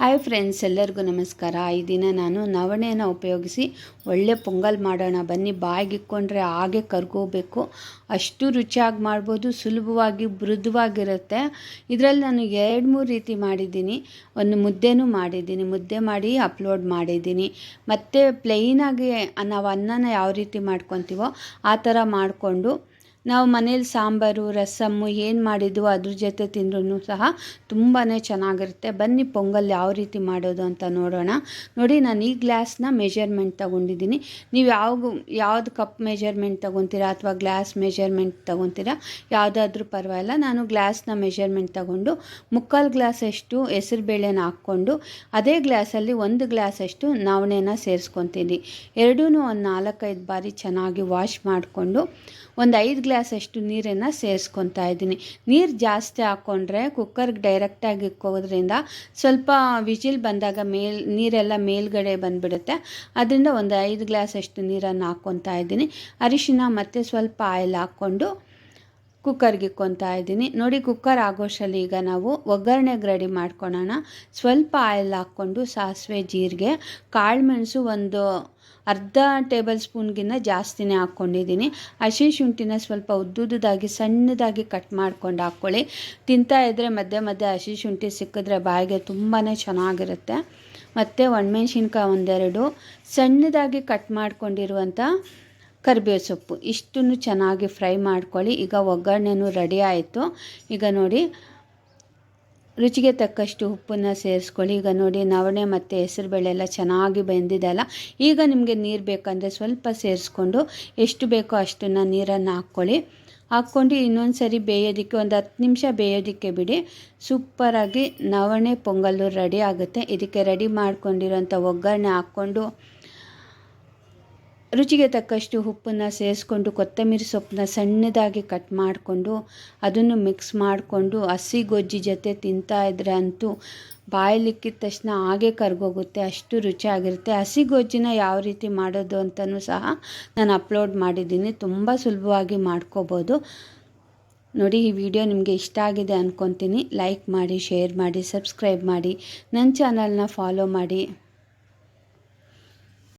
Hi friends ಎಲ್ಲರಿಗೂ ನಮಸ್ಕಾರ. ಈ ದಿನ ನಾನು ನವಣೆಯನ್ನು ಉಪಯೋಗಿಸಿ ಒಳ್ಳೆ ಪೊಂಗಲ್ ಮಾಡೋಣ. ಬನ್ನಿ, ಬಾಯಿಗೆ ಇಕ್ಕೊಂಡ್ರೆ ಹಾಗೆ ಕರ್ಗೋಬೇಕು ಅಷ್ಟು ರುಚಿಯಾಗಿ ಮಾಡ್ಬೋದು, ಸುಲಭವಾಗಿ, ಮೃದುವಾಗಿರುತ್ತೆ. ಇದರಲ್ಲಿ ನಾನು ಎರಡು ಮೂರು ರೀತಿ ಮಾಡಿದ್ದೀನಿ. ಒಂದು ಮುದ್ದೆನೂ ಮಾಡಿದ್ದೀನಿ. ಮುದ್ದೆ ಮಾಡಿ ಅಪ್ಲೋಡ್ ಮಾಡಿದ್ದೀನಿ. ಮತ್ತು ಪ್ಲೈನಾಗಿ ನಾವು ಅನ್ನನ ಯಾವ ರೀತಿ ಮಾಡ್ಕೊತೀವೋ ಆ ಥರ ಮಾಡಿಕೊಂಡು ನಾವು ಮನೇಲಿ ಸಾಂಬಾರು, ರಸಮ್ಮು ಏನು ಮಾಡಿದ್ವು ಅದ್ರ ಜೊತೆ ತಿಂದ್ರೂ ಸಹ ತುಂಬಾ ಚೆನ್ನಾಗಿರುತ್ತೆ. ಬನ್ನಿ ಪೊಂಗಲ್ ಯಾವ ರೀತಿ ಮಾಡೋದು ಅಂತ ನೋಡೋಣ. ನೋಡಿ ನಾನು ಈ ಗ್ಲಾಸ್ನ ಮೆಜರ್ಮೆಂಟ್ ತೊಗೊಂಡಿದ್ದೀನಿ. ನೀವು ಯಾವ ಯಾವ್ದು ಕಪ್ ಮೆಜರ್ಮೆಂಟ್ ತೊಗೊತೀರಾ ಅಥವಾ ಗ್ಲಾಸ್ ಮೆಜರ್ಮೆಂಟ್ ತೊಗೊತೀರಾ? ಯಾವುದಾದ್ರೂ ಪರವಾಗಿಲ್ಲ. ನಾನು ಗ್ಲಾಸ್ನ ಮೆಜರ್ಮೆಂಟ್ ತಗೊಂಡು ಮುಕ್ಕಾಲು ಗ್ಲಾಸಷ್ಟು ಹೆಸರುಬೇಳೆನ ಹಾಕ್ಕೊಂಡು ಅದೇ ಗ್ಲಾಸಲ್ಲಿ ಒಂದು ಗ್ಲಾಸಷ್ಟು ನವಣೆನ ಸೇರಿಸ್ಕೊತೀನಿ. ಎರಡೂ ಒಂದು ನಾಲ್ಕೈದು ಬಾರಿ ಚೆನ್ನಾಗಿ ವಾಶ್ ಮಾಡಿಕೊಂಡು ಒಂದು ಐದು ಗ್ಲಾಸಷ್ಟು ನೀರನ್ನು ಸೇರಿಸ್ಕೊತಾ ಇದ್ದೀನಿ. ನೀರು ಜಾಸ್ತಿ ಹಾಕ್ಕೊಂಡ್ರೆ ಕುಕ್ಕರ್ಗೆ ಡೈರೆಕ್ಟಾಗಿ ಇಕ್ಕೋದ್ರಿಂದ ಸ್ವಲ್ಪ ವಿಜಿಲ್ ಬಂದಾಗ ಮೇಲ್, ನೀರೆಲ್ಲ ಮೇಲ್ಗಡೆ ಬಂದುಬಿಡುತ್ತೆ. ಅದರಿಂದ ಒಂದು ಐದು ಗ್ಲಾಸಷ್ಟು ನೀರನ್ನು ಹಾಕ್ಕೊತಾ ಇದ್ದೀನಿ. ಅರಿಶಿನ ಮತ್ತು ಸ್ವಲ್ಪ ಆಯಿಲ್ ಹಾಕ್ಕೊಂಡು ಕುಕ್ಕರ್ಗೆ ಇಕ್ಕೊತಾ ಇದ್ದೀನಿ. ನೋಡಿ, ಕುಕ್ಕರ್ ಆಗೋಷಲ್ಲಿ ಈಗ ನಾವು ಒಗ್ಗರಣೆಗೆ ರೆಡಿ ಮಾಡ್ಕೊಳ್ಳೋಣ ಸ್ವಲ್ಪ ಆಯಿಲ್ ಹಾಕ್ಕೊಂಡು ಸಾಸಿವೆ, ಜೀರಿಗೆ ಕಾಳುಮೆಣಸು ಒಂದು ಅರ್ಧ ಟೇಬಲ್ ಸ್ಪೂನ್ಗಿಂತ ಜಾಸ್ತಿನೇ ಹಾಕ್ಕೊಂಡಿದ್ದೀನಿ. ಹಸಿ ಶುಂಠಿನ ಸ್ವಲ್ಪ ಉದ್ದುದ್ದಾಗಿ, ಸಣ್ಣದಾಗಿ ಕಟ್ ಮಾಡ್ಕೊಂಡು ಹಾಕ್ಕೊಳ್ಳಿ. ತಿಂತಾ ಇದ್ದರೆ ಮಧ್ಯೆ ಮಧ್ಯೆ ಹಸಿ ಶುಂಠಿ ಸಿಕ್ಕಿದ್ರೆ ಬಾಯಿಗೆ ತುಂಬಾ ಚೆನ್ನಾಗಿರುತ್ತೆ. ಮತ್ತು ಒಣಮೆಣ್ಸಿನ್ಕಾಯಿ ಒಂದೆರಡು. ಸಣ್ಣದಾಗಿ ಕಟ್ ಮಾಡ್ಕೊಂಡಿರುವಂಥ ಕರಿಬೇವು ಸೊಪ್ಪು ಇಷ್ಟನ್ನು ಚೆನ್ನಾಗಿ ಫ್ರೈ ಮಾಡ್ಕೊಳ್ಳಿ. ಈಗ ಒಗ್ಗರಣೆನೂ ರೆಡಿ ಆಯಿತು. ಈಗ ನೋಡಿ, ರುಚಿಗೆ ತಕ್ಕಷ್ಟು ಉಪ್ಪನ್ನು ಸೇರಿಸ್ಕೊಳ್ಳಿ. ಈಗ ನೋಡಿ, ನವಣೆ ಮತ್ತು ಹೆಸರುಬೇಳೆ ಎಲ್ಲ ಚೆನ್ನಾಗಿ ಬೆಂದಿದೆ ಅಲ್ಲ? ಈಗ ನಿಮಗೆ ನೀರು ಬೇಕಂದರೆ ಸ್ವಲ್ಪ ಸೇರಿಸ್ಕೊಂಡು ಎಷ್ಟು ಬೇಕೋ ಅಷ್ಟನ್ನು ನೀರನ್ನು ಹಾಕ್ಕೊಳ್ಳಿ. ಹಾಕ್ಕೊಂಡು ಇನ್ನೊಂದು ಸರಿ ಬೇಯೋದಕ್ಕೆ ಒಂದು ಹತ್ತು ನಿಮಿಷ ಬೇಯೋದಕ್ಕೆ ಬಿಡಿ. ಸೂಪರಾಗಿ ನವಣೆ, ಪೊಂಗಲ್ಲು ರೆಡಿ ಆಗುತ್ತೆ. ಇದಕ್ಕೆ ರೆಡಿ ಮಾಡ್ಕೊಂಡಿರೋಂಥ ಒಗ್ಗರಣೆ ಹಾಕ್ಕೊಂಡು ರುಚಿಗೆ ತಕ್ಕಷ್ಟು ಉಪ್ಪನ್ನು ಸೇರಿಸ್ಕೊಂಡು ಕೊತ್ತಂಬರಿ ಸೊಪ್ಪನ್ನ ಸಣ್ಣದಾಗಿ ಕಟ್ ಮಾಡಿಕೊಂಡು ಅದನ್ನು ಮಿಕ್ಸ್ ಮಾಡಿಕೊಂಡು ಹಸಿ ಗೊಜ್ಜಿ ಜೊತೆ ತಿಂತಾ ಇದ್ರೆ ಅಂತೂ ಬಾಯಲಿಕ್ಕಿದ ತಕ್ಷಣ ಹಾಗೆ ಕರ್ಗೋಗುತ್ತೆ, ಅಷ್ಟು ರುಚಿಯಾಗಿರುತ್ತೆ ಹಸಿ ಗೊಜ್ಜಿನ ಯಾವ ರೀತಿ ಮಾಡೋದು ಅಂತಲೂ ಸಹ ನಾನು ಅಪ್ಲೋಡ್ ಮಾಡಿದ್ದೀನಿ, ತುಂಬ ಸುಲಭವಾಗಿ ಮಾಡ್ಕೋಬೋದು. ನೋಡಿ, ಈ ವಿಡಿಯೋ ನಿಮಗೆ ಇಷ್ಟ ಆಗಿದೆ ಅಂದ್ಕೊತೀನಿ ಲೈಕ್ ಮಾಡಿ ಶೇರ್ ಮಾಡಿ ಸಬ್ಸ್ಕ್ರೈಬ್ ಮಾಡಿ. ನನ್ನ ಚಾನಲ್ನ ಫಾಲೋ ಮಾಡಿ.